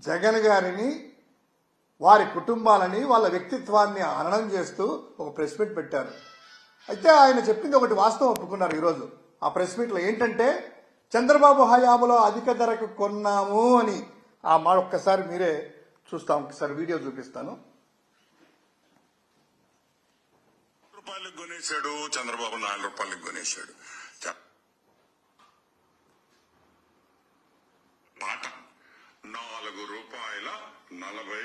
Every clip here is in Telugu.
జగన్ గారిని వారి కుటుంబాలని వాళ్ళ వ్యక్తిత్వాన్ని అననం చేస్తూ ఒక ప్రెస్ మీట్ పెట్టారు. అయితే ఆయన చెప్పింది ఒకటి వాస్తవం ఒప్పుకున్నారు ఈరోజు. ఆ ప్రెస్ మీట్లో ఏంటంటే చంద్రబాబు హయాంలో అధిక ధరకు కొన్నాము అని ఆ మాట ఒక్కసారి మీరే చూస్తాం ఒకసారి వీడియో చూపిస్తాను. రూపాయలకు కొనేశాడు చంద్రబాబు నాలుగు రూపాయలకు కొనేశాడు చ- పాట నాలుగు రూపాయల నలభై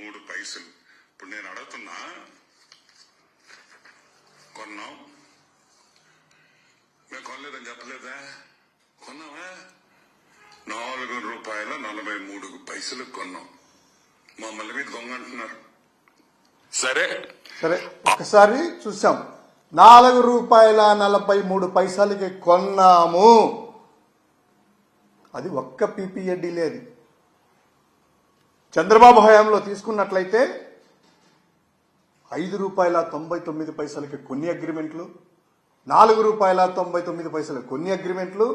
మూడు పైసలు. ఇప్పుడు నేను అడుగుతున్నా కొన్నాం. మేము కొనలేదని చెప్పలేదా? కొన్నావా? నాలుగు రూపాయల నలభై మూడు పైసలు కొన్నాం. మమ్మల్ని మీద దొంగంటున్నారు సరే. సరే ఒకసారి చూసాం. నాలుగు రూపాయల నలభై మూడు పైసలకి కొన్నాము. అది ఒక్క పీపీఎడ్డీ లేదు. చంద్రబాబు హయాంలో తీసుకున్నట్లయితే ఐదు రూపాయల తొంభై తొమ్మిది పైసలకి కొన్ని అగ్రిమెంట్లు నాలుగు రూపాయల తొంభై తొమ్మిది పైసలు కొన్ని అగ్రిమెంట్లు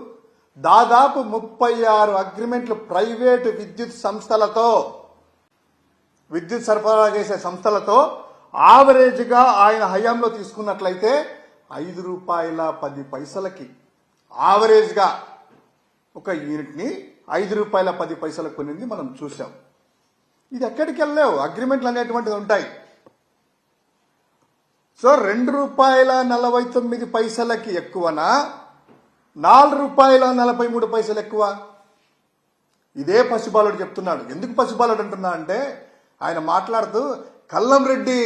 దాదాపు ముప్పై ఆరు అగ్రిమెంట్లు ప్రైవేటు విద్యుత్ సంస్థలతో విద్యుత్ సరఫరా చేసే సంస్థలతో ఆవరేజ్గా ఆయన హయాంలో తీసుకున్నట్లయితే ఐదు రూపాయల పది పైసలకి ఆవరేజ్గా ఒక యూనిట్ని ఐదు రూపాయల పది పైసలకు కొనింది మనం చూసాం ఇది ఎక్కడికి వెళ్ళలేవు అగ్రిమెంట్లు అనేటువంటివి ఉంటాయి. సో రెండు రూపాయల నలభై తొమ్మిది పైసలకి ఎక్కువనా? నాలుగు రూపాయల నలభై మూడు పైసలు ఎక్కువ? ఇదే పసిబాలుడు చెప్తున్నాడు. ఎందుకు పసిబాలుడు అంటున్నా అంటే ఆయన మాట్లాడుతూ కల్లం రెడ్డి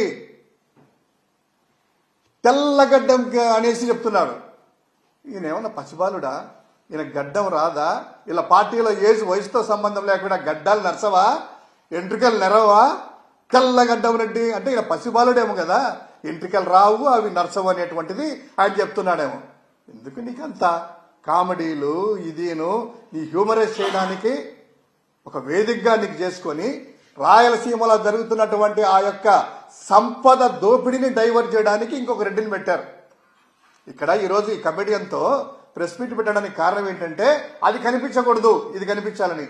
తెల్లగడ్డం అనేసి చెప్తున్నాడు. ఈయన ఏమన్నా పసిబాలుడా? ఈయన గడ్డం రాదా? ఇలా పార్టీలో ఏజ్ వయసుతో సంబంధం లేకుండా గడ్డాలు నరసవా? ఎంట్రికలు నెరవా తెల్లగడ్డం రెడ్డి అంటే ఈయన పసిబాలుడేమో కదా. ఎంట్రికలు రావు అవి నరసవు అనేటువంటిది ఆయన చెప్తున్నాడేమో. ఎందుకు నీకంత కామెడీలు ఇదిను నీ హ్యూమరైజ్ చేయడానికి ఒక వేదికగా నీకు చేసుకొని రాయలసీమలో జరుగుతున్నటువంటి ఆ యొక్క సంపద దోపిడీని డైవర్ట్ చేయడానికి ఇంకొక రెడ్డిని పెట్టారు. ఇక్కడ ఈరోజు ఈ కమెడియన్తో ప్రెస్ మీట్ పెట్టడానికి కారణం ఏంటంటే అది కనిపించకూడదు ఇది కనిపించాలని.